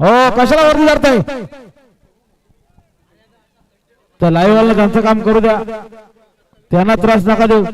हो कशाला वरती करताय त्या लाईव्ह वाला त्यांचं काम करू द्या. त्यांना त्रास नका देऊ.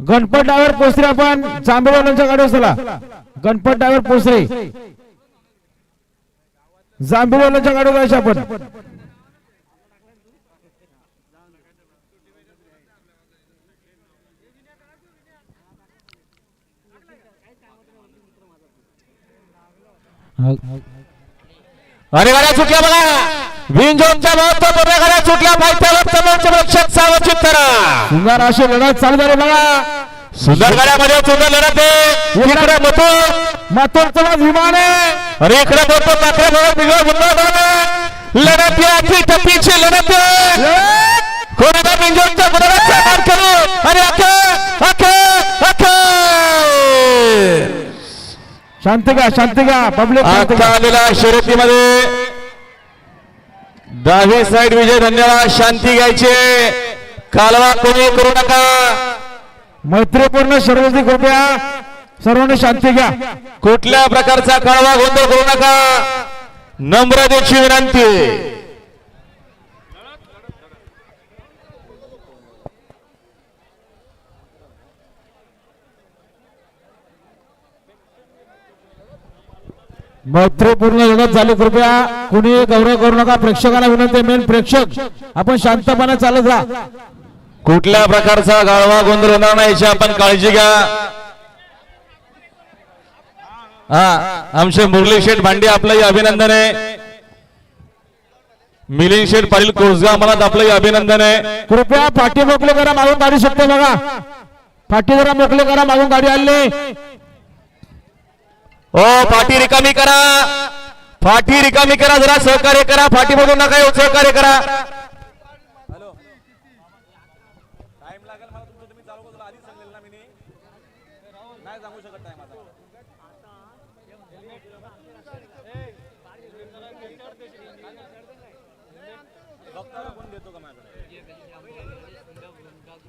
गणपत डायव्हर पोसरे आपण जांभेवाल्यांच्या गाडीवर चला. गणपत डायव्हर पोसरे जांभेवाल्यांच्या गाडीवर जायचं आपण. अरे गाड्या सुटल्या बघा. विंजोनच्या महत्त्वपूर्ण गाड्या सुटल्या तमामचे सावचित करा. सुंदर अशी लढत चालू झाली बघा. सुंदर गाड्यामध्ये सुंदर लढत आहे. इकडे मतो महत्वाचं विमान आहे. अरे इकडे मतो मात्र बघा बिघड गुंडाळ लढत आहे आखी टप्पीची लढत आहे. कोणाला विंजोनच्या गुणाचा मार करू? अरे अखे अखे अखे शांती घ्या शांती घ्या. पब्लिक आलेल्या शर्यतीमध्ये. दहावी साईड विजय धन्यवाद शांती घ्यायचे. कालवा कोणी करू नका. मैत्रीपूर्ण सर्वजी कृपया सर्वांनी शांती घ्या. कुठल्या प्रकारचा कालवा गोंधळ करू नका. नम्रतेची विनंती. मैत्रीपूर्ण लढत झाली कृपया कुणी गौरव करू नका. प्रेक्षकांना विनंती मेन प्रेक्षक आपण शांतपणे चालत राहा कुठल्या प्रकारचा गाळवा गोंधळ होणार नाही याची आपण काळजी घ्या. हा आमचे मुरली शेठ भांडे आपलंही अभिनंदन आहे. मिलिंद शेठ पाटील कोसगाव मला आपलंही अभिनंदन आहे. कृपया फाटी मोकळे करा मागून गाडी सुटते बघा. फाटी जरा मोकळे करा मागून गाडी आली ओ फाटी रिकामी करा. फाटी रिकामी करा जरा सहकार्य करा. फाटी बघू नका येऊ सहकार्य करा.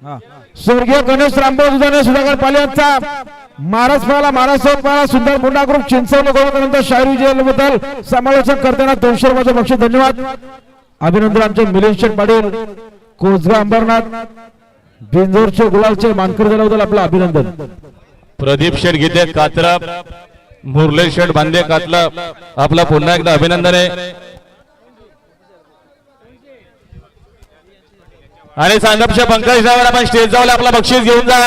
स्वर्गीय गणेश रामभाऊ दुधाने सुधाकर पाले यांचा साहेब पाला सुंदर मुंडा ग्रुप चिंचवली शाहिरी विजयाबद्दल समालोचन करताना दोनशे रुपयाचे बक्षीस धन्यवाद. अभिनंदन आमचे मिलिंद शेठ पाटील कोसगाव अंबरनाथ बिंजोरचे गुलालचे मानकर झाल्याबद्दल आपलं अभिनंदन. प्रदीप शेठ गीते कात्रप मुरली शेठ बांदे कातलप आपला पुन्हा एकदा अभिनंदन आहे. आणि सांगपच्या पंकज आपण स्टेज जाऊन आपला बक्षीस घेऊन जा.